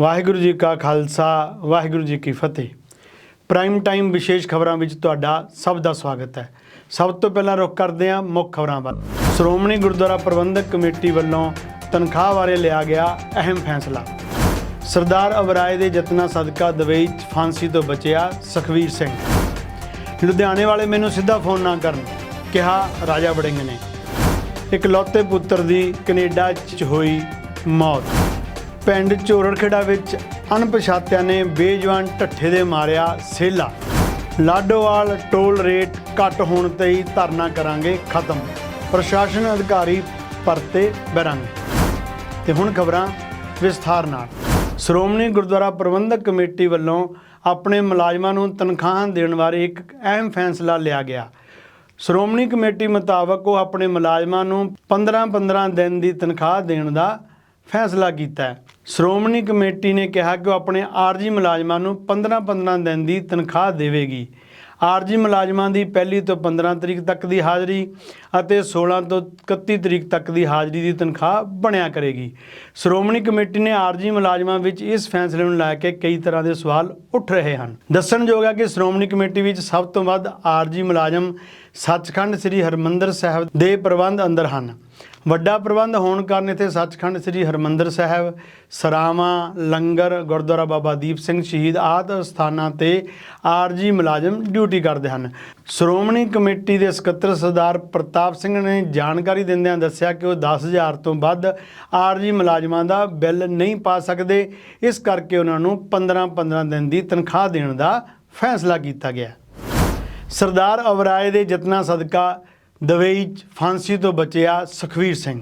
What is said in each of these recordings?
ਵਾਹਿਗੁਰੂ ਜੀ ਕਾ ਖਾਲਸਾ, ਵਾਹਿਗੁਰੂ ਜੀ ਕੀ ਫਤਿਹ। Prime time ਵਿਸ਼ੇਸ਼ ਖਬਰਾਂ ਵਿੱਚ ਤੁਹਾਡਾ ਸਭ ਦਾ ਸਵਾਗਤ ਹੈ। ਸਭ ਤੋਂ ਪਹਿਲਾਂ ਰੁਕ ਕਰਦੇ ਹਾਂ ਮੁੱਖ ਖਬਰਾਂ ਵੱਲ। ਸ਼੍ਰੋਮਣੀ ਗੁਰਦੁਆਰਾ ਪ੍ਰਬੰਧਕ ਕਮੇਟੀ ਵੱਲੋਂ ਤਨਖਾਹ ਬਾਰੇ ਲਿਆ ਗਿਆ ਅਹਿਮ ਫੈਸਲਾ। ਸਰਦਾਰ ਅਬਰਾਏ ਦੇ ਯਤਨਾਂ ਸਦਕਾ ਦੁਬਈ 'ਚ ਫਾਂਸੀ ਤੋਂ ਬਚਿਆ ਸੁਖਵੀਰ ਸਿੰਘ। ਲੁਧਿਆਣੇ ਵਾਲੇ ਮੈਨੂੰ ਸਿੱਧਾ ਫੋਨ ਨਾ ਕਰਨ, ਕਿਹਾ ਰਾਜਾ ਵੜਿੰਗ ਨੇ। ਇਕਲੌਤੇ ਪੁੱਤਰ ਦੀ ਕੈਨੇਡਾ 'ਚ ਹੋਈ ਮੌਤ। ਪਿੰਡ ਚੋਰੜਖੇੜਾ ਵਿੱਚ ਅਣਪਛਾਤਿਆਂ ਨੇ ਬੇਜਵਾਨ ਢੱਠੇ ਦੇ ਮਾਰਿਆ ਸੇਲਾ। ਲਾਡੋਵਾਲ ਟੋਲ ਰੇਟ ਘੱਟ ਹੋਣ ਤੇ ਹੀ ਧਰਨਾ ਕਰਾਂਗੇ ਖਤਮ। ਪ੍ਰਸ਼ਾਸਨ ਅਧਿਕਾਰੀ ਪਰਤੇ ਬਰਾਂਗੇ। ਤੇ ਹੁਣ ਖਬਰਾਂ ਵਿਸਥਾਰ ਨਾਲ। ਸ਼੍ਰੋਮਣੀ ਗੁਰਦੁਆਰਾ ਪ੍ਰਬੰਧਕ ਕਮੇਟੀ ਵੱਲੋਂ ਆਪਣੇ ਮੁਲਾਜ਼ਮਾਂ ਨੂੰ ਤਨਖਾਹਾਂ ਦੇਣ ਬਾਰੇ ਇੱਕ ਅਹਿਮ ਫੈਸਲਾ ਲਿਆ ਗਿਆ। ਸ਼੍ਰੋਮਣੀ ਕਮੇਟੀ ਮੁਤਾਬਕ ਉਹ ਆਪਣੇ ਮੁਲਾਜ਼ਮਾਂ ਨੂੰ 15-15 ਦਿਨ ਦੀ ਤਨਖਾਹ ਦੇਣ ਦਾ ਫੈਸਲਾ ਕੀਤਾ ਹੈ। ਸ਼੍ਰੋਮਣੀ ਕਮੇਟੀ ਨੇ ਕਿਹਾ ਕਿ ਉਹ ਆਪਣੇ ਆਰਜੀ ਮੁਲਾਜ਼ਮਾਂ ਨੂੰ 15-15 ਦਿਨ ਦੀ ਤਨਖਾਹ ਦੇਵੇਗੀ। ਆਰਜੀ ਮੁਲਾਜ਼ਮਾਂ ਦੀ ਪਹਿਲੀ ਤੋਂ 15 ਤਰੀਕ ਤੱਕ ਦੀ ਹਾਜ਼ਰੀ ਅਤੇ 16 ਤੋਂ 31 ਤਰੀਕ ਤੱਕ ਦੀ ਹਾਜ਼ਰੀ ਦੀ ਤਨਖਾਹ ਬਣਿਆ ਕਰੇਗੀ। ਸ਼੍ਰੋਮਣੀ ਕਮੇਟੀ ਨੇ ਆਰਜੀ ਮੁਲਾਜ਼ਮਾਂ ਵਿੱਚ ਇਸ ਫੈਸਲੇ ਨੂੰ ਲੈ ਕੇ ਕਈ ਤਰ੍ਹਾਂ ਦੇ ਸਵਾਲ ਉੱਠ ਰਹੇ ਹਨ। ਦੱਸਣਯੋਗ ਹੈ ਕਿ ਸ਼੍ਰੋਮਣੀ ਕਮੇਟੀ ਵਿੱਚ ਸਭ ਤੋਂ ਵੱਧ ਆਰਜੀ ਮੁਲਾਜ਼ਮ ਸੱਚਖੰਡ ਸ੍ਰੀ ਹਰਮੰਦਰ ਸਾਹਿਬ ਦੇ ਪ੍ਰਬੰਧ ਅੰਦਰ ਹਨ। ਵੱਡਾ ਪ੍ਰਬੰਧ ਹੋਣ ਕਾਰਨ ਇੱਥੇ ਸੱਚਖੰਡ ਸ੍ਰੀ ਹਰਮੰਦਰ ਸਾਹਿਬ, ਸਰਾਵਾਂ, ਲੰਗਰ, ਗੁਰਦੁਆਰਾ ਬਾਬਾ ਦੀਪ ਸਿੰਘ ਸ਼ਹੀਦ ਆਦਿ ਸਥਾਨਾਂ ਤੇ ਆਰਜੀ ਮੁਲਾਜ਼ਮ ਡਿਊਟੀ ਕਰਦੇ ਹਨ। ਸ਼੍ਰੋਮਣੀ ਕਮੇਟੀ ਦੇ ਸਕੱਤਰ ਸਰਦਾਰ ਪ੍ਰਤਾਪ ਸਿੰਘ ਨੇ ਜਾਣਕਾਰੀ ਦਿੰਦਿਆਂ ਦੱਸਿਆ ਕਿ ਉਹ 10000 ਤੋਂ ਵੱਧ ਆਰਜੀ ਮੁਲਾਜ਼ਮਾਂ ਦਾ ਬਿੱਲ ਨਹੀਂ ਪਾ ਸਕਦੇ। ਇਸ ਕਰਕੇ ਉਹਨਾਂ ਨੂੰ 15-15 ਦਿਨ ਦੀ ਤਨਖਾਹ ਦੇਣ ਦਾ ਫੈਸਲਾ ਕੀਤਾ ਗਿਆ। ਸਰਦਾਰ ਅਵਰਾਏ ਦੇ ਯਤਨਾਂ ਸਦਕਾ ਦੁਬਈ 'ਚ ਫਾਂਸੀ ਤੋਂ ਬਚਿਆ ਸੁਖਵੀਰ ਸਿੰਘ।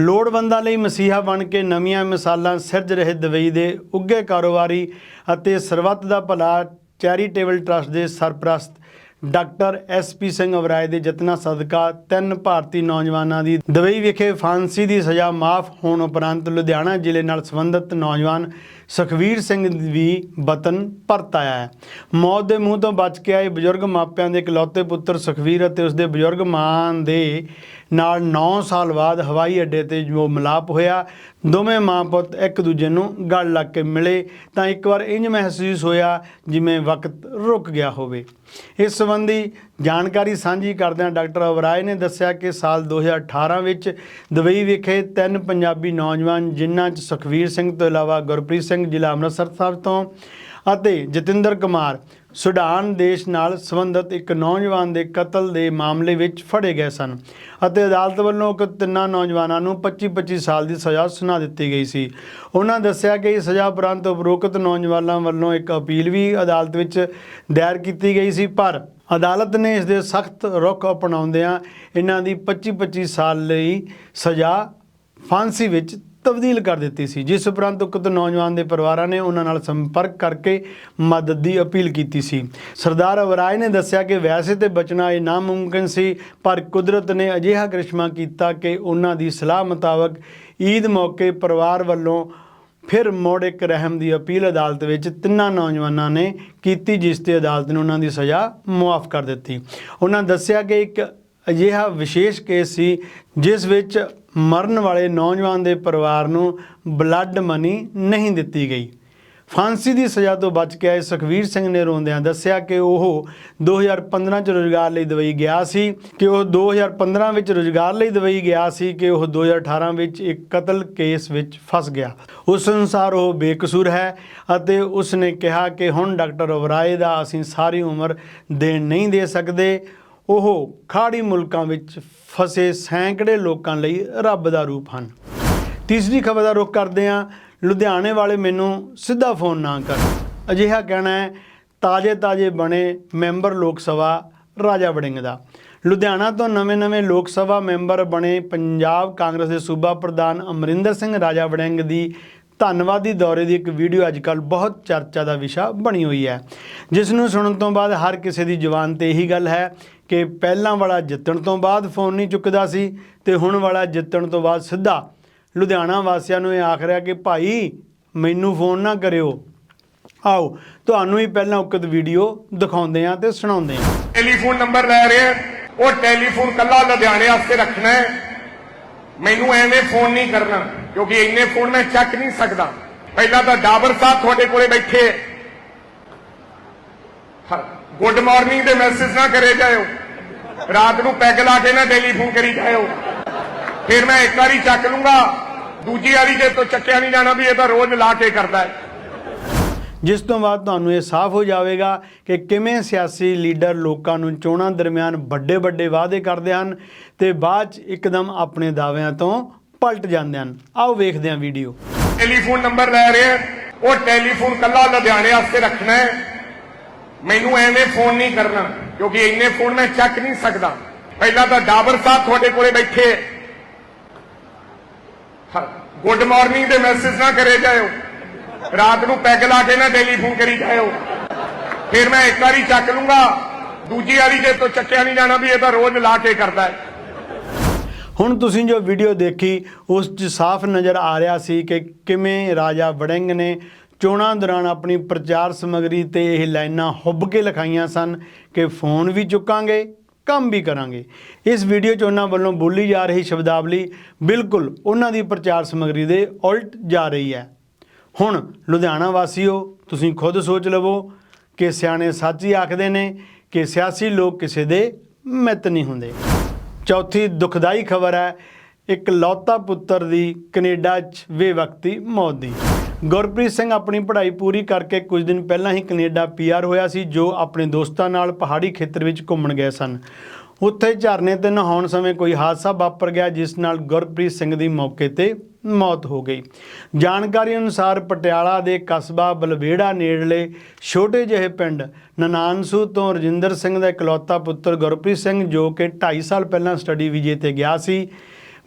ਲੋੜਵੰਦਾਂ ਲਈ ਮਸੀਹਾ ਬਣ ਕੇ ਨਵੀਆਂ ਮਿਸਾਲਾਂ ਸਿਰਜ ਰਹੇ ਦੁਬਈ ਦੇ ਉੱਗੇ ਕਾਰੋਬਾਰੀ ਅਤੇ ਸਰਬੱਤ ਦਾ ਭਲਾ ਚੈਰੀਟੇਬਲ ਟਰਸਟ ਦੇ ਸਰਪ੍ਰਸਤ ਡਾਕਟਰ ਐਸਪੀ ਸਿੰਘ ਅਵਰਾਏ ਦੇ ਯਤਨਾਂ ਸਦਕਾ ਤਿੰਨ ਭਾਰਤੀ ਨੌਜਵਾਨਾਂ ਦੀ ਦੁਬਈ ਵਿਖੇ ਫਾਂਸੀ ਦੀ ਸਜ਼ਾ ਮਾਫ ਹੋਣ ਉਪਰੰਤ ਲੁਧਿਆਣਾ ਜ਼ਿਲ੍ਹੇ ਨਾਲ ਸੰਬੰਧਿਤ ਨੌਜਵਾਨ ਸੁਖਵੀਰ ਸਿੰਘ ਵੀ ਵਤਨ ਪਰਤ ਆਇਆ ਹੈ। ਮੌਤ ਦੇ ਮੂੰਹ ਤੋਂ ਬਚ ਕੇ ਆਏ ਬਜ਼ੁਰਗ ਮਾਪਿਆਂ ਦੇ ਇਕਲੌਤੇ ਪੁੱਤਰ ਸੁਖਵੀਰ ਅਤੇ ਉਸਦੇ ਬਜ਼ੁਰਗ ਮਾਂ ਦੇ ਨਾਲ 9 ਸਾਲ ਬਾਅਦ ਹਵਾਈ ਅੱਡੇ ਤੇ ਜੋ ਮਿਲਾਪ ਹੋਇਆ, ਦੋਵੇਂ ਮਾਂ ਪੁੱਤ ਇੱਕ ਦੂਜੇ ਨੂੰ ਗਲ ਲੱਗ ਕੇ ਮਿਲੇ, ਤਾਂ ਇੱਕ ਵਾਰ ਇੰਜ ਮਹਿਸੂਸ ਹੋਇਆ ਜਿਵੇਂ ਵਕਤ ਰੁਕ ਗਿਆ ਹੋਵੇ। ਇਸ ਸੰਬੰਧੀ ਜਾਣਕਾਰੀ ਸਾਂਝੀ ਕਰਦਿਆਂ ਡਾਕਟਰ ਅਵਰਾਏ ਨੇ ਦੱਸਿਆ ਕਿ ਸਾਲ 2018 ਵਿੱਚ ਦੁਬਈ ਵਿਖੇ ਤਿੰਨ ਪੰਜਾਬੀ ਨੌਜਵਾਨ, ਜਿਨ੍ਹਾਂ 'ਚ ਸੁਖਵੀਰ ਸਿੰਘ ਤੋਂ ਇਲਾਵਾ ਗੁਰਪ੍ਰੀਤ ਸਿੰਘ, ਜ਼ਿਲ੍ਹਾ ਅੰਮ੍ਰਿਤਸਰ ਸਾਹਿਬ ਤੋਂ ਅਤੇ ਜਤਿੰਦਰ ਕੁਮਾਰ ਸੁਡਾਨ ਦੇਸ਼ ਨਾਲ ਸੰਬੰਧਿਤ ਇੱਕ ਨੌਜਵਾਨ ਦੇ ਕਤਲ ਦੇ ਮਾਮਲੇ ਵਿੱਚ ਫੜੇ ਗਏ ਸਨ ਅਤੇ ਅਦਾਲਤ ਵੱਲੋਂ ਉਕਤ ਤਿੰਨਾਂ ਨੌਜਵਾਨਾਂ ਨੂੰ 25-25 ਸਾਲ ਦੀ ਸਜ਼ਾ ਸੁਣਾ ਦਿੱਤੀ ਗਈ ਸੀ। ਉਹਨਾਂ ਦੱਸਿਆ ਕਿ ਇਸ ਸਜ਼ਾ ਉਪਰੰਤ ਉਪਰੋਕਤ ਨੌਜਵਾਨਾਂ ਵੱਲੋਂ ਇੱਕ ਅਪੀਲ ਵੀ ਅਦਾਲਤ ਵਿੱਚ ਦਾਇਰ ਕੀਤੀ ਗਈ ਸੀ, ਪਰ ਅਦਾਲਤ ਨੇ ਇਸ ਦੇ ਸਖਤ ਰੁਖ ਅਪਣਾਉਂਦਿਆਂ ਇਹਨਾਂ ਦੀ 25-25 ਸਾਲ ਲਈ ਸਜ਼ਾ ਫਾਂਸੀ ਵਿੱਚ ਤਬਦੀਲ ਕਰ ਦਿੱਤੀ ਸੀ, ਜਿਸ ਉਪਰੰਤ ਉਕਤ ਨੌਜਵਾਨ ਦੇ ਪਰਿਵਾਰਾਂ ਨੇ ਉਹਨਾਂ ਨਾਲ ਸੰਪਰਕ ਕਰਕੇ ਮਦਦ ਦੀ ਅਪੀਲ ਕੀਤੀ ਸੀ। ਸਰਦਾਰ ਅਵਰਾਏ ਨੇ ਦੱਸਿਆ ਕਿ ਵੈਸੇ ਤੇ ਬਚਣਾ ਇਹ ਨਾਮੁਮਕਿਨ ਸੀ, ਪਰ ਕੁਦਰਤ ਨੇ ਅਜਿਹਾ ਕ੍ਰਿਸ਼ਮਾ ਕੀਤਾ ਕਿ ਉਹਨਾਂ ਦੀ ਸਲਾਹ ਮੁਤਾਬਕ ਈਦ ਮੌਕੇ ਪਰਿਵਾਰ ਵੱਲੋਂ ਫਿਰ ਮੋੜ ਇੱਕ ਰਹਿਮ ਦੀ ਅਪੀਲ ਅਦਾਲਤ ਵਿੱਚ ਤਿੰਨਾਂ ਨੌਜਵਾਨਾਂ ਨੇ ਕੀਤੀ, ਜਿਸ ਤੇ ਅਦਾਲਤ ਨੇ ਉਹਨਾਂ ਦੀ ਸਜ਼ਾ ਮੁਆਫ ਕਰ ਦਿੱਤੀ। ਉਹਨਾਂ ਦੱਸਿਆ ਕਿ ਇੱਕ ਅਜਿਹਾ ਵਿਸ਼ੇਸ਼ ਕੇਸ ਸੀ, ਜਿਸ ਵਿੱਚ ਮਰਨ ਵਾਲੇ ਨੌਜਵਾਨ ਦੇ ਪਰਿਵਾਰ ਨੂੰ ਬਲੱਡ ਮਨੀ ਨਹੀਂ ਦਿੱਤੀ ਗਈ। ਫਾਂਸੀ ਦੀ ਸਜ਼ਾ ਤੋਂ ਬਚ ਕੇ ਆਏ ਸੁਖਵੀਰ ਸਿੰਘ ਨੇ ਰੋਂਦਿਆਂ ਦੱਸਿਆ ਕਿ ਉਹ 2015 ਚ ਰੋਜ਼ਗਾਰ ਲਈ ਦਵਾਈ ਗਿਆ ਸੀ, ਕਿ ਉਹ 2015 ਵਿੱਚ ਰੋਜ਼ਗਾਰ ਲਈ ਦਵਾਈ ਗਿਆ ਸੀ, ਕਿ ਉਹ 2018 ਵਿੱਚ ਇੱਕ ਕਤਲ ਕੇਸ ਵਿੱਚ ਫਸ ਗਿਆ। ਉਸ ਅਨੁਸਾਰ ਉਹ ਬੇਕਸੂਰ ਹੈ ਅਤੇ ਉਸ ਨੇ ਕਿਹਾ ਕਿ ਹੁਣ ਡਾਕਟਰ ਅਵਰਾਏ ਦਾ ਅਸੀਂ ਸਾਰੀ ਉਮਰ ਦੇਣ ਨਹੀਂ ਦੇ ਸਕਦੇ। ਉਹ ਖਾੜੀ ਮੁਲਕਾਂ ਵਿੱਚ ਫਸੇ ਸੈਂਕੜੇ ਲੋਕਾਂ ਲਈ ਰੱਬ ਦਾ ਰੂਪ ਹਨ। ਤੀਸਰੀ ਖਬਰ ਦਾ ਰੁਖ ਕਰਦੇ ਹਾਂ। ਲੁਧਿਆਣੇ ਵਾਲੇ ਮੈਨੂੰ ਸਿੱਧਾ ਫੋਨ ਨਾ ਕਰ। ਅਜਿਹਾ ਕਹਿਣਾ ਹੈ, ਤਾਜੇ-ਤਾਜੇ ਬਣੇ ਮੈਂਬਰ ਲੋਕ ਸਭਾ ਰਾਜਾ ਵੜਿੰਗ ਦਾ। ਲੁਧਿਆਣਾ ਤੋਂ ਨਵੇਂ-ਨਵੇਂ ਲੋਕ ਸਭਾ ਮੈਂਬਰ ਬਣੇ ਪੰਜਾਬ ਕਾਂਗਰਸ ਦੇ ਸੂਬਾ ਪ੍ਰਧਾਨ ਅਮਰਿੰਦਰ ਸਿੰਘ ਰਾਜਾ ਵੜਿੰਗ ਦੀ ਧੰਨਵਾਦੀ ਦੌਰੇ ਦੀ ਇੱਕ ਵੀਡੀਓ ਅੱਜ ਅੱਜਕੱਲ ਬਹੁਤ ਚਰਚਾ ਦਾ ਵਿਸ਼ਾ ਬਣੀ ਹੋਈ ਹੈ। ਜਿਸ ਨੂੰ ਸੁਣਨ ਤੋਂ ਬਾਅਦ ਹਰ ਕਿਸੇ ਦੀ ਜ਼ੁਬਾਨ ਤੇ ਇਹੀ ਗੱਲ ਹੈ ਕਿ ਪਹਿਲਾਂ ਵਾਲਾ ਜਿੱਤਣ ਤੋਂ ਬਾਅਦ ਫੋਨ ਨਹੀਂ ਚੁੱਕਦਾ ਸੀ ਤੇ ਹੁਣ ਵਾਲਾ ਜਿੱਤਣ ਤੋਂ ਬਾਅਦ ਸਿੱਧਾ। ਲੁਧਿਆਣਾ ਵਾਸੀਆਂ ਨੂੰ ਇਹ ਆਖ ਰਿਹਾ ਕਿ ਭਾਈ, ਮੈਨੂੰ ਫੋਨ ਨਾ ਕਰਿਓ। ਆਓ, ਤੁਹਾਨੂੰ ਹੀ ਪਹਿਲਾਂ ਉਕਤ ਵੀਡੀਓ ਦਿਖਾਉਂਦੇ ਆ ਤੇ ਸੁਣਾਉਂਦੇ ਆ ਟੈਲੀਫੋਨ ਨੰਬਰ ਲੈ ਰਿਹਾ ਉਹ ਟੈਲੀਫੋਨ ਕੱਲਾ ਲੁਧਿਆਣੇ ਵਾਸਤੇ ਰੱਖਣਾ ਹੈ। ਮੈਨੂੰ ਐਵੇਂ ਫੋਨ ਨਹੀਂ ਕਰਨਾ। ਕਿਉਂਕਿ ਇੰਨੇ ਫੋਨ ਮੈਂ ਚੱਕ ਨਹੀਂ ਸਕਦਾ। ਪਹਿਲਾਂ ਤਾਂ ਡਾਬਰ ਸਾਹਿਬ ਤੁਹਾਡੇ ਕੋਲੇ ਬੈਠੇ। ਗੁੱਡ ਮਾਰਨਿੰਗ ਦੇ ਮੈਸੇਜ ਨਾ ਕਰੇ ਜਾਇਓ। ਰਾਤ ਨੂੰ ਪੈਗ ਲਾ ਕੇ ਨਾ ਟੈਲੀਫੋਨ ਕਰੀ ਜਾਇਓ। ਫਿਰ ਮੈਂ ਇੱਕ ਵਾਰੀ ਚੱਕ ਲੂੰਗਾ। ਦੂਜੀ ਵਾਰੀ ਜੇ ਤੋਂ ਚੱਕਿਆ ਨਹੀਂ ਜਾਣਾ ਵੀ ਇਹ ਤਾਂ ਰੋਜ਼ ਲਾ ਕੇ ਕਰਦਾ ਹੈ। ਜਿਸ ਤੋਂ ਬਾਅਦ ਤੁਹਾਨੂੰ ਇਹ ਸਾਫ਼ ਹੋ ਜਾਵੇਗਾ ਕਿ ਕਿਵੇਂ ਸਿਆਸੀ ਲੀਡਰ ਲੋਕਾਂ ਨੂੰ ਚੋਣਾਂ ਦਰਮਿਆਨ ਵੱਡੇ ਵੱਡੇ ਵਾਅਦੇ ਕਰਦੇ ਹਨ ਤੇ ਬਾਅਦ 'ਚ ਇੱਕਦਮ ਆਪਣੇ ਦਾਅਵਿਆਂ ਤੋਂ ਪਲਟ ਜਾਂਦੇ ਹਨ। ਆਓ ਵੇਖਦੇ ਹਾਂ ਵੀਡੀਓ ਟੈਲੀਫੋਨ ਨੰਬਰ ਲੈ ਰਹੇ ਆ ਉਹ ਟੈਲੀਫੋਨ ਕੱਲਾ ਲੁਧਿਆਣੇ ਵਾਸਤੇ ਰੱਖਣਾ ਹੈ। ਮੈਨੂੰ ਐਵੇਂ ਫੋਨ ਨਹੀਂ ਕਰਨਾ, ਕਿਉਂਕਿ ਇੰਨੇ ਫੋਨ ਮੈਂ ਚੱਕ ਨਹੀਂ ਸਕਦਾ। ਪਹਿਲਾਂ ਤਾਂ ਡਾਬਰ ਸਾਹਿਬ ਤੁਹਾਡੇ ਕੋਲੇ ਬੈਠੇ। ਗੁੱਡ ਮਾਰਨਿੰਗ ਦੇ ਮੈਸੇਜ ਨਾ ਕਰੇ ਜਾਇਓ। ਰਾਤ ਨੂੰ ਪੈਗ ਲਾ ਕੇ ਨਾ ਟੈਲੀਫੋਨ ਕਰੀ ਜਾਇਓ। ਫਿਰ ਮੈਂ ਇੱਕ ਵਾਰੀ ਚੱਕ ਲੂੰਗਾ। ਦੂਜੀ ਵਾਰੀ ਜੇ ਤੋਂ ਚੱਕਿਆ ਨਹੀਂ ਜਾਣਾ ਵੀ ਇਹ ਤਾਂ ਰੋਜ਼ ਲਾ ਕੇ ਕਰਦਾ ਹੈ। ਹੁਣ ਤੁਸੀਂ ਜੋ ਵੀਡੀਓ ਦੇਖੀ, ਉਸ 'ਚ ਸਾਫ਼ ਨਜ਼ਰ ਆ ਰਿਹਾ ਸੀ ਕਿ ਕਿਵੇਂ ਰਾਜਾ ਵੜਿੰਗ ਨੇ ਚੋਣਾਂ ਦੌਰਾਨ ਆਪਣੀ ਪ੍ਰਚਾਰ ਸਮੱਗਰੀ ਤੇ ਇਹ ਲਾਈਨਾਂ ਹੁੱਬ ਕੇ ਲਿਖਾਈਆਂ ਸਨ ਕਿ ਫੋਨ ਵੀ ਚੁੱਕਾਂਗੇ, ਕੰਮ ਵੀ ਕਰਾਂਗੇ। ਇਸ ਵੀਡੀਓ 'ਚ ਉਹਨਾਂ ਵੱਲੋਂ ਬੋਲੀ ਜਾ ਰਹੀ ਸ਼ਬਦਾਵਲੀ ਬਿਲਕੁਲ ਉਹਨਾਂ ਦੀ ਪ੍ਰਚਾਰ ਸਮੱਗਰੀ ਦੇ ਉਲਟ ਜਾ ਰਹੀ ਹੈ। ਹੁਣ ਲੁਧਿਆਣਾ ਵਾਸੀਓ, ਤੁਸੀਂ ਖੁਦ ਸੋਚ ਲਵੋ ਕਿ ਸਿਆਣੇ ਸੱਚ ਹੀ ਆਖਦੇ ਨੇ ਕਿ ਸਿਆਸੀ ਲੋਕ ਕਿਸੇ ਦੇ ਮਿੱਤ ਨਹੀਂ ਹੁੰਦੇ। ਚੌਥੀ ਦੁਖਦਾਈ ਖਬਰ ਹੈ, ਇੱਕ ਲੌਤਾ ਪੁੱਤਰ ਦੀ ਕੈਨੇਡਾ 'ਚ ਬੇਵਕਤੀ ਮੌਤ ਦੀ। ਗੁਰਪ੍ਰੀਤ ਸਿੰਘ ਆਪਣੀ ਪੜ੍ਹਾਈ ਪੂਰੀ ਕਰਕੇ ਕੁਝ ਦਿਨ ਪਹਿਲਾਂ ਹੀ ਕੈਨੇਡਾ ਪੀਆਰ ਹੋਇਆ ਸੀ, ਜੋ ਆਪਣੇ ਦੋਸਤਾਂ ਨਾਲ ਪਹਾੜੀ ਖੇਤਰ ਵਿੱਚ ਘੁੰਮਣ ਗਏ ਸਨ। ਉੱਥੇ ਝਰਨੇ ਤੇ ਨਹਾਉਣ ਸਮੇਂ ਕੋਈ ਹਾਦਸਾ ਵਾਪਰ ਗਿਆ, ਜਿਸ ਨਾਲ ਗੁਰਪ੍ਰੀਤ ਸਿੰਘ ਦੀ ਮੌਕੇ ਤੇ ਮੌਤ ਹੋ ਗਈ। ਜਾਣਕਾਰੀ ਅਨੁਸਾਰ ਪਟਿਆਲਾ ਦੇ ਕਸਬਾ ਬਲਵੇੜਾ ਨੇੜਲੇ ਛੋਟੇ ਜਿਹੇ ਪਿੰਡ ਨਨਾਨਸੂ ਤੋਂ ਰਜਿੰਦਰ ਸਿੰਘ ਦਾ ਇਕਲੌਤਾ ਪੁੱਤਰ ਗੁਰਪ੍ਰੀਤ ਸਿੰਘ, ਜੋ ਕਿ 2.5 ਸਾਲ ਪਹਿਲਾਂ ਸਟੱਡੀ ਵੀਜ਼ੇ ਤੇ ਗਿਆ ਸੀ,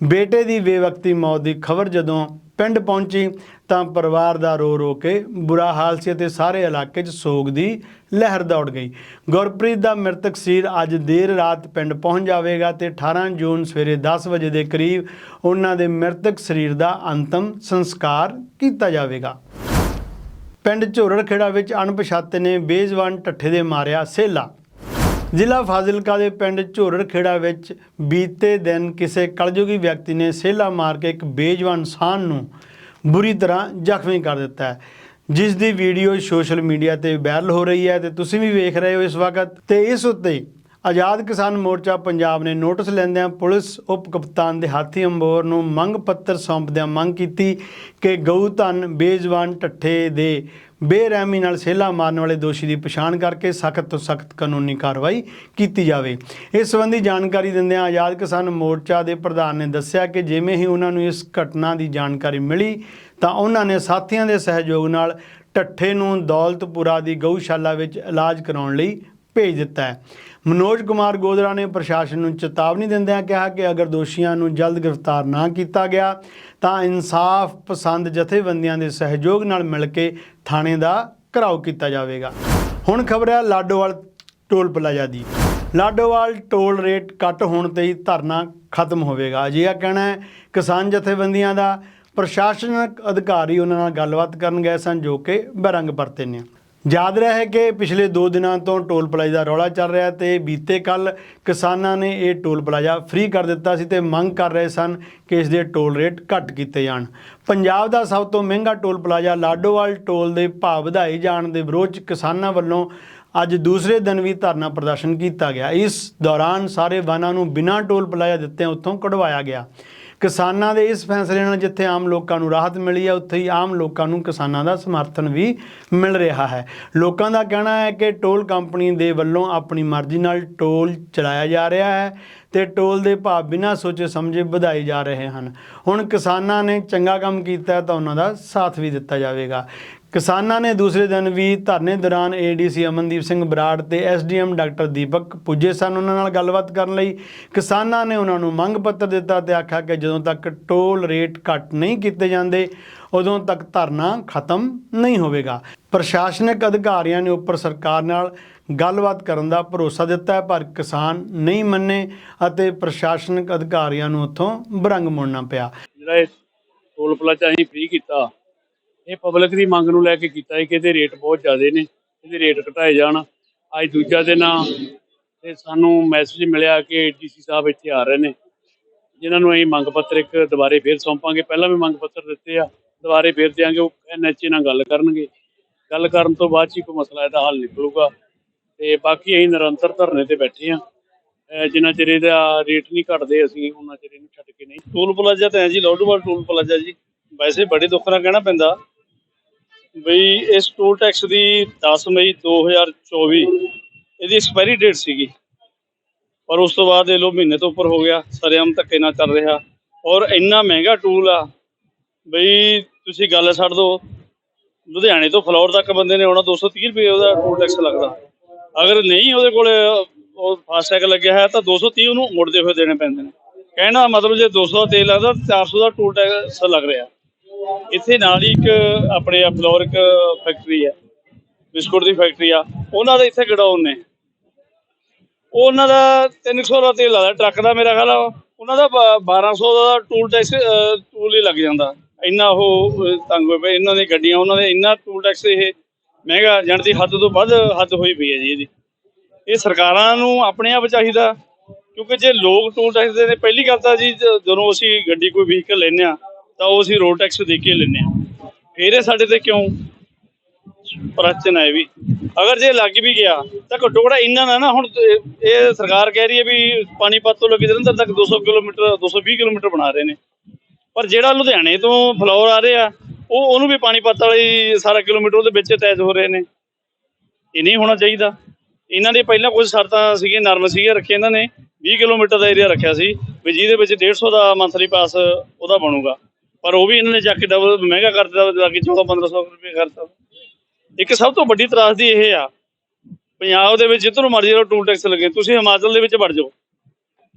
ਬੇਟੇ ਦੀ ਬੇਵਕਤੀ ਮੌਤ ਦੀ ਖਬਰ ਜਦੋਂ ਪਿੰਡ ਪਹੁੰਚੀ ਤਾਂ ਪਰਿਵਾਰ ਦਾ ਰੋ ਰੋ ਕੇ ਬੁਰਾ ਹਾਲ ਸੀ ਅਤੇ ਸਾਰੇ ਇਲਾਕੇ 'ਚ ਸੋਗ ਦੀ ਲਹਿਰ ਦੌੜ ਗਈ। ਗੁਰਪ੍ਰੀਤ ਦਾ ਮ੍ਰਿਤਕ ਸਰੀਰ ਅੱਜ ਦੇਰ ਰਾਤ ਪਿੰਡ ਪਹੁੰਚ ਜਾਵੇਗਾ ਤੇ 18 ਜੂਨ ਸਵੇਰੇ 10 ਵਜੇ ਦੇ ਕਰੀਬ ਉਹਨਾਂ ਦੇ ਮ੍ਰਿਤਕ ਸਰੀਰ ਦਾ ਅੰਤਮ ਸੰਸਕਾਰ ਕੀਤਾ ਜਾਵੇਗਾ। ਪਿੰਡ ਝੋਰੜਖੇੜਾ ਵਿੱਚ ਅਣਪਛਾਤੇ ਨੇ ਬੇਜ਼ਬਾਨ ਠੱਠੇ ਦੇ ਮਾਰਿਆ ਸੇਲਾ। ਜ਼ਿਲ੍ਹਾ ਫਾਜ਼ਿਲਕਾ ਦੇ ਪਿੰਡ ਝੋਰੜ ਖੇੜਾ ਵਿੱਚ ਬੀਤੇ ਦਿਨ ਕਿਸੇ ਕਲਯੁਗੀ ਵਿਅਕਤੀ ਨੇ ਸੇਲਾ ਮਾਰ ਕੇ ਇੱਕ ਬੇਜਵਾਨ ਇਨਸਾਨ ਨੂੰ ਬੁਰੀ ਤਰ੍ਹਾਂ ਜ਼ਖਮੀ ਕਰ ਦਿੱਤਾ ਹੈ, ਜਿਸ ਦੀ ਵੀਡੀਓ ਸੋਸ਼ਲ ਮੀਡੀਆ ਤੇ ਵਾਇਰਲ ਹੋ ਰਹੀ ਹੈ ਤੇ ਤੁਸੀਂ ਵੀ ਵੇਖ ਰਹੇ ਹੋ ਇਸ ਵਕਤ ਤੇ ਇਸ ਉੱਤੇ ਆਜ਼ਾਦ ਕਿਸਾਨ ਮੋਰਚਾ ਪੰਜਾਬ ਨੇ ਨੋਟਿਸ ਲੈਂਦਿਆਂ ਪੁਲਿਸ ਉਪ ਕਪਤਾਨ ਦੇ ਹਾਥੀ ਅੰਬੋਰ ਨੂੰ ਮੰਗ ਪੱਤਰ ਸੌਂਪਦਿਆਂ ਮੰਗ ਕੀਤੀ ਕਿ ਗਊ ਧਨ ਬੇਜ਼ਬਾਨ ਠੱਠੇ ਦੇ ਬੇਰਹਿਮੀ ਨਾਲ ਸੇਲਾ ਮਾਰਨ ਵਾਲੇ ਦੋਸ਼ੀ ਦੀ ਪਛਾਣ ਕਰਕੇ ਸਖਤ ਤੋਂ ਸਖਤ ਕਾਨੂੰਨੀ ਕਾਰਵਾਈ ਕੀਤੀ ਜਾਵੇ। ਇਸ ਸੰਬੰਧੀ ਜਾਣਕਾਰੀ ਦਿੰਦਿਆਂ ਆਜ਼ਾਦ ਕਿਸਾਨ ਮੋਰਚਾ ਦੇ ਪ੍ਰਧਾਨ ਨੇ ਦੱਸਿਆ ਕਿ ਜਿਵੇਂ ਹੀ ਉਹਨਾਂ ਨੂੰ ਇਸ ਘਟਨਾ ਦੀ ਜਾਣਕਾਰੀ ਮਿਲੀ, ਤਾਂ ਉਹਨਾਂ ਨੇ ਸਾਥੀਆਂ ਦੇ ਸਹਿਯੋਗ ਨਾਲ ਠੱਠੇ ਨੂੰ ਦੌਲਤਪੁਰਾ ਦੀ ਗਊਸ਼ਾਲਾ ਵਿੱਚ ਇਲਾਜ ਕਰਾਉਣ ਲਈ ਭੇਜ ਦਿੱਤਾ ਹੈ। ਮਨੋਜ ਕੁਮਾਰ ਗੋਦਰਾ ਨੇ ਪ੍ਰਸ਼ਾਸਨ ਨੂੰ ਚੇਤਾਵਨੀ ਦਿੰਦਿਆਂ ਕਿਹਾ ਕਿ ਅਗਰ ਦੋਸ਼ੀਆਂ ਨੂੰ ਜਲਦ ਗ੍ਰਿਫਤਾਰ ਨਾ ਕੀਤਾ ਗਿਆ, ਤਾਂ ਇਨਸਾਫ ਪਸੰਦ ਜਥੇਬੰਦੀਆਂ ਦੇ ਸਹਿਯੋਗ ਨਾਲ ਮਿਲ ਕੇ ਥਾਣੇ ਦਾ ਘਰਾਓ ਕੀਤਾ ਜਾਵੇਗਾ। ਹੁਣ ਖਬਰ ਹੈ ਲਾਡੋਵਾਲ ਟੋਲ ਪਲਾਜ਼ਾ ਦੀ। ਲਾਡੋਵਾਲ ਟੋਲ ਰੇਟ ਕੱਟ ਹੋਣ ਤੇ ਹੀ ਧਰਨਾ ਖਤਮ ਹੋਵੇਗਾ। ਅਜਿਹਾ ਕਹਿਣਾ ਹੈ, ਕਿਸਾਨ ਜਥੇਬੰਦੀਆਂ ਦਾ ਪ੍ਰਸ਼ਾਸਨਿਕ ਅਧਿਕਾਰੀ ਉਹਨਾਂ ਨਾਲ ਗੱਲਬਾਤ ਕਰਨ ਗਏ ਸਨ ਜੋ ਕਿ ਬਰੰਗ ਪਰਤੇ ਨੇ। ਯਾਦ ਰਹੇ ਕਿ ਪਿਛਲੇ 2 ਦਿਨਾਂ ਤੋਂ ਟੋਲ ਪਲਾਜ਼ਾ ਦਾ ਰੌਲਾ ਚੱਲ ਰਿਹਾ ਤੇ ਬੀਤੇ ਕੱਲ ਕਿਸਾਨਾਂ ਨੇ ਇਹ ਟੋਲ ਪਲਾਜ਼ਾ ਫ੍ਰੀ ਕਰ ਦਿੱਤਾ ਸੀ ਤੇ ਮੰਗ ਕਰ ਰਹੇ ਸਨ ਕਿ ਇਸ ਦੇ ਟੋਲ ਰੇਟ ਘੱਟ ਕੀਤੇ ਜਾਣ। ਪੰਜਾਬ ਦਾ ਸਭ ਤੋਂ ਮਹਿੰਗਾ ਟੋਲ ਪਲਾਜ਼ਾ ਲਾਡੋਵਾਲ ਟੋਲ ਦੇ ਭਾਅ ਵਧਾਏ ਜਾਣ ਦੇ ਵਿਰੋਧ 'ਚ ਕਿਸਾਨਾਂ ਵੱਲੋਂ ਅੱਜ ਦੂਸਰੇ ਦਿਨ ਵੀ ਧਰਨਾ ਪ੍ਰਦਰਸ਼ਨ ਕੀਤਾ ਗਿਆ। ਇਸ ਦੌਰਾਨ ਸਾਰੇ ਵਾਹਨਾਂ ਨੂੰ ਬਿਨਾਂ ਟੋਲ ਪਲਾਜ਼ਾ ਦਿੱਤੇ ਉੱਥੋਂ ਕਢਵਾਇਆ ਗਿਆ। ਕਿਸਾਨਾਂ ਦੇ ਇਸ ਫੈਸਲੇ ਨਾਲ ਜਿੱਥੇ ਆਮ ਲੋਕਾਂ ਨੂੰ ਰਾਹਤ ਮਿਲੀ ਹੈ, ਉੱਥੇ ਹੀ ਆਮ ਲੋਕਾਂ ਨੂੰ ਕਿਸਾਨਾਂ ਦਾ ਸਮਰਥਨ ਵੀ ਮਿਲ ਰਿਹਾ ਹੈ। ਲੋਕਾਂ ਦਾ ਕਹਿਣਾ ਹੈ ਕਿ ਟੋਲ ਕੰਪਨੀ ਦੇ ਵੱਲੋਂ ਆਪਣੀ ਮਰਜ਼ੀ ਨਾਲ ਟੋਲ ਚਲਾਇਆ ਜਾ ਰਿਹਾ ਹੈ ਤੇ ਟੋਲ ਦੇ ਭਾਅ ਬਿਨਾਂ ਸੋਚੇ ਸਮਝੇ ਵਧਾਏ ਜਾ ਰਹੇ ਹਨ। ਹੁਣ ਕਿਸਾਨਾਂ ਨੇ ਚੰਗਾ ਕੰਮ ਕੀਤਾ ਤਾਂ ਉਹਨਾਂ ਦਾ ਸਾਥ ਵੀ ਦਿੱਤਾ ਜਾਵੇਗਾ। ਕਿਸਾਨਾਂ ਨੇ ਦੂਸਰੇ ਦਿਨ ਵੀ ਧਰਨੇ ਦੌਰਾਨ ਏਡੀਸੀ ਅਮਨਦੀਪ ਸਿੰਘ ਬਰਾੜ ਤੇ ਐਸਡੀਐਮ ਡਾਕਟਰ ਦੀਪਕ ਪੁੱਜੇ ਸਨ ਉਹਨਾਂ ਨਾਲ ਗੱਲਬਾਤ ਕਰਨ ਲਈ। ਕਿਸਾਨਾਂ ਨੇ ਉਹਨਾਂ ਨੂੰ ਮੰਗ ਪੱਤਰ ਦਿੱਤਾ ਤੇ ਆਖਿਆ ਕਿ ਜਦੋਂ ਤੱਕ ਟੋਲ ਰੇਟ ਘੱਟ ਨਹੀਂ ਕੀਤੇ ਜਾਂਦੇ, ਉਦੋਂ ਤੱਕ ਧਰਨਾ ਖਤਮ ਨਹੀਂ ਹੋਵੇਗਾ। ਪ੍ਰਸ਼ਾਸਨਿਕ ਅਧਿਕਾਰੀਆਂ ਨੇ ਉੱਪਰ ਸਰਕਾਰ ਨਾਲ ਗੱਲਬਾਤ ਕਰਨ ਦਾ ਭਰੋਸਾ ਦਿੱਤਾ ਹੈ, ਪਰ ਕਿਸਾਨ ਨਹੀਂ ਮੰਨੇ ਅਤੇ ਪ੍ਰਸ਼ਾਸਨਿਕ ਅਧਿਕਾਰੀਆਂ ਨੂੰ ਉੱਥੋਂ ਬਰੰਗ ਮੁੜਨਾ ਪਿਆ। ਜਿਹੜਾ ਇਹ ਟੋਲ ਪਲਾਜ਼ਾ ਅਸੀਂ ਫ੍ਰੀ ਕੀਤਾ ਇਹ ਪਬਲਿਕ ਦੀ ਮੰਗ ਨੂੰ ਲੈ ਕੇ ਕੀਤਾ ਹੈ ਕਿ ਇਹਦੇ ਰੇਟ ਬਹੁਤ ਜ਼ਿਆਦੇ ਨੇ, ਇਹਦੇ ਰੇਟ ਘਟਾਏ ਜਾਣ। ਅੱਜ ਦੂਜਾ ਦਿਨ ਆ ਤੇ ਸਾਨੂੰ ਮੈਸੇਜ ਮਿਲਿਆ ਕਿ ਡੀਸੀ ਸਾਹਿਬ ਇੱਥੇ ਆ ਰਹੇ ਨੇ। ਜਿਨ੍ਹਾਂ ਨੂੰ ਅਸੀਂ ਮੰਗ ਪੱਤਰ ਇੱਕ ਦੁਬਾਰੇ ਫੇਰ ਸੌਂਪਾਂਗੇ। ਪਹਿਲਾਂ ਵੀ ਮੰਗ ਪੱਤਰ ਦਿੱਤੇ ਆ, ਦੁਬਾਰੇ ਫੇਰ ਦਿਆਂਗੇ, ਉਹ ਐਨਐਚਏ ਨਾਲ ਗੱਲ ਕਰਨਗੇ। ਗੱਲ ਕਰਨ ਤੋਂ ਬਾਅਦ 'ਚ ਹੀ ਕੋਈ ਮਸਲਾ ਇਹਦਾ ਹੱਲ ਨਿਕਲੂਗਾ। ਤੇ ਬਾਕੀ ਅਸੀਂ ਨਿਰੰਤਰ ਧਰਨੇ ਤੇ ਬੈਠੇ ਆ। ਜਿੰਨਾ ਚਿਰ ਇਹਦਾ ਰੇਟ ਨਹੀਂ ਘਟਦੇ, ਅਸੀਂ ਉਹਨਾਂ ਚਿਰ ਇਹਨੂੰ ਛੱਡ ਕੇ ਨਹੀਂ। ਟੋਲ ਪਲਾਜ਼ਾ ਤਾਂ ਹੈ ਜੀ ਲੋਡੂਵਾਲ ਟੋਲ ਪਲਾਜ਼ਾ ਜੀ। ਵੈਸੇ ਬੜੇ ਦੁੱਖ ਨਾਲ ਕਹਿਣਾ ਪੈਂਦਾ। ਬਈ ਇਸ ਟੂਲ ਟੈਕਸ ਦੀ 10 ਮਈ 2024 ਇਹਦੀ ਐਕਸਪਾਇਰੀ ਡੇਟ ਸੀਗੀ। ਪਰ ਉਸ ਤੋਂ ਬਾਅਦ ਇਹ ਲੋ ਮਹੀਨੇ ਤੋਂ ਉੱਪਰ ਹੋ ਗਿਆ, ਸਰੇਆਮ ਧੱਕੇ ਨਾਲ ਚੱਲ ਰਿਹਾ। ਔਰ ਇੰਨਾ ਮਹਿੰਗਾ ਟੂਲ ਆ, ਬਈ ਤੁਸੀਂ ਗੱਲ ਛੱਡ ਦਿਓ ਲੁਧਿਆਣੇ ਤੋਂ ਫਲੋਰ ਤੱਕ ਬੰਦੇ ਨੇ ਆਉਣਾ 230 ਰੁਪਏ ਉਹਦਾ ਟੂਲ ਟੈਕਸ ਲੱਗਦਾ। ਅਗਰ ਨਹੀਂ ਉਹਦੇ ਕੋਲ ਉਹ ਫਾਸਟੈਗ ਲੱਗਿਆ ਹੈ, ਤਾਂ 230 ਉਹਨੂੰ ਮੁੜਦੇ ਹੋਏ ਦੇਣੇ ਪੈਂਦੇ ਨੇ। ਕਹਿਣਾ ਮਤਲਬ ਜੇ 200 ਦਾ ਤੇਲ ਲੱਗਦਾ ਤਾਂ 400 ਦਾ ਟੂਲ ਟੈਕਸ ਲੱਗ ਰਿਹਾ। ਇੱਥੇ ਨਾਲ ਹੀ ਇੱਕ ਆਪਣੇ ਆ ਫੈਕਟਰੀ ਹੈ, ਬਿਸਕੁਟ ਦੀ ਫੈਕਟਰੀ ਆ। ਉਹਨਾਂ ਦੇ ਇੱਥੇ ਗਡਾਊਨ ਨੇ। ਉਹਨਾਂ ਦਾ 300 ਦਾ ਤੇਲ ਲੱਗਦਾ ਟਰੱਕ ਦਾ ਮੇਰਾ ਖਿਆਲ ਉਹਨਾਂ ਦਾ ਬ- 1200 ਦਾ ਟੂਲ ਟੈਕਸ ਟੂਲ ਹੀ ਲੱਗ ਜਾਂਦਾ। ਇੰਨਾ ਉਹ ਤੰਗ ਹੋਏ ਪਏ, ਇਹਨਾਂ ਦੀ ਗੱਡੀਆਂ, ਉਹਨਾਂ ਦੇ ਇੰਨਾ ਟੂਲ ਟੈਕਸ ਇਹ ਮਹਿੰਗਾ ਜਾਣ ਦੀ ਹੱਦ ਤੋਂ ਵੱਧ ਹੱਦ ਹੋਈ ਪਈ ਹੈ ਜੀ ਇਹਦੀ। ਇਹ ਸਰਕਾਰਾਂ ਨੂੰ ਆਪਣੇ ਆਪ ਚਾਹੀਦਾ, ਕਿਉਂਕਿ ਜੇ ਲੋਕ ਟੂਲ ਟੈਕਸ ਦੇ ਨੇ, ਪਹਿਲੀ ਗੱਲ ਤਾਂ ਜੀ ਜਦੋਂ ਅਸੀਂ ਗੱਡੀ ਕੋਈ ਵਹੀਕਲ ਲੈਂਦੇ ਆ ਤਾਂ ਉਹ ਅਸੀਂ ਰੋਡ ਟੈਕਸ ਦੇ ਕੇ ਲੈਂਦੇ ਆ ਫਿਰ ਇਹ ਸਾਡੇ ਤੇ ਕਿਉਂ ਪ੍ਰਸ਼ਨ ਹੈ ਵੀ? ਅਗਰ ਜੇ ਲੱਗ ਵੀ ਗਿਆ, ਤਾਂ ਘੱਟੋ ਘੱਟ ਇੰਨਾ ਨਾ ਨਾ, ਹੁਣ ਇਹ ਸਰਕਾਰ ਕਹਿ ਰਹੀ ਹੈ ਵੀ ਪਾਣੀਪਤ ਤੋਂ ਲੈ ਜਲੰਧਰ ਤੱਕ 200 ਕਿਲੋਮੀਟਰ 220 ਕਿਲੋਮੀਟਰ ਬਣਾ ਰਹੇ ਨੇ। ਪਰ ਜਿਹੜਾ ਲੁਧਿਆਣੇ ਤੋਂ ਫਲੋਰ ਆ ਰਿਹਾ ਉਹ ਉਹਨੂੰ ਵੀ ਪਾਣੀਪਤ ਵਾਲੀ ਸਾਰਾ ਕਿਲੋਮੀਟਰ ਉਹਦੇ ਵਿੱਚ ਅਟੈਚ ਹੋ ਰਹੇ ਨੇ। ਇਹ ਨਹੀਂ ਹੋਣਾ ਚਾਹੀਦਾ। ਇਹਨਾਂ ਦੇ ਪਹਿਲਾਂ ਕੁਝ ਸ਼ਰਤਾਂ ਸੀਗੀਆਂ, ਨਰਮ ਸੀਗੀਆਂ ਰੱਖੇ ਇਹਨਾਂ ਨੇ। 20 ਕਿਲੋਮੀਟਰ ਦਾ ਏਰੀਆ ਰੱਖਿਆ ਸੀ, ਵੀ ਜਿਹਦੇ ਵਿੱਚ 150 ਦਾ ਮੰਥਲੀ ਪਾਸ ਉਹਦਾ ਬਣੂਗਾ। ਪਰ ਉਹ ਵੀ ਇਹਨਾਂ ਨੇ ਜਾ ਕੇ ਡਬਲ ਮਹਿੰਗਾ ਕਰ ਦਿੱਤਾ ਜਾ ਕੇ 14 1500 ਰੁਪਏ ਕਰਤਾ ਇੱਕ ਸਭ ਤੋਂ ਵੱਡੀ ਤਰਾਸਦੀ ਇਹ ਆ, ਪੰਜਾਬ ਦੇ ਵਿੱਚ ਜਿੱਧਰੋਂ ਮਰਜ਼ੀ ਜਾਓ ਟੂਲ ਟੈਕਸ ਲੱਗੇ, ਤੁਸੀਂ ਹਿਮਾਚਲ ਦੇ ਵਿੱਚ ਵੜ ਜਾਓ।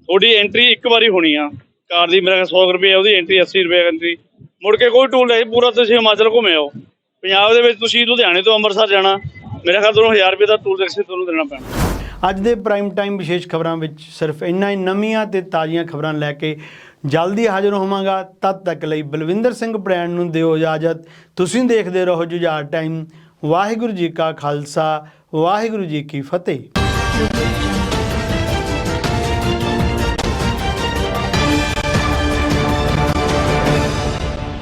ਤੁਹਾਡੀ ਐਂਟਰੀ ਇੱਕ ਵਾਰੀ ਹੋਣੀ ਆ, ਕਾਰ ਦੀ ਮੇਰਾ 100 ਰੁਪਏ ਉਹਦੀ ਐਂਟਰੀ 80 ਰੁਪਏ ਐਂਟਰੀ ਮੁੜ ਕੇ ਕੋਈ ਟੂਲ ਨਹੀਂ ਪੂਰਾ ਤੁਸੀਂ ਹਿਮਾਚਲ ਘੁੰਮੇ ਆਓ। ਪੰਜਾਬ ਦੇ ਵਿੱਚ ਤੁਸੀਂ ਲੁਧਿਆਣੇ ਤੋਂ ਅੰਮ੍ਰਿਤਸਰ ਜਾਣਾ, ਮੇਰੇ ਖਿਆਲ ਤੁਹਾਨੂੰ 1000 ਰੁਪਏ ਦਾ ਟੂਲ ਟੈਕਸ ਤੁਹਾਨੂੰ ਦੇਣਾ ਪੈਣਾ। ਅੱਜ ਦੇ ਪ੍ਰਾਈਮ ਟਾਈਮ ਵਿਸ਼ੇਸ਼ ਖਬਰਾਂ ਵਿੱਚ ਸਿਰਫ ਇੰਨਾ ਹੀ, ਨਵੀਆਂ ਤੇ ਤਾਜ਼ੀਆਂ ਖਬਰਾਂ ਲੈ ਕੇ ਜਲਦੀ ਹਾਜ਼ਰ ਹੋਵਾਂਗਾ। ਤਦ ਤੱਕ ਲਈ ਬਲਵਿੰਦਰ ਸਿੰਘ ਬ੍ਰਾਂਡ ਨੂੰ ਦਿਓ ਇਜਾਜ਼ਤ। ਤੁਸੀਂ ਦੇਖਦੇ ਰਹੋ ਜੁਝਾਰ ਟਾਈਮ। ਵਾਹਿਗੁਰੂ ਜੀ ਕਾ ਖਾਲਸਾ, ਵਾਹਿਗੁਰੂ ਜੀ ਕੀ ਫਤਿਹ।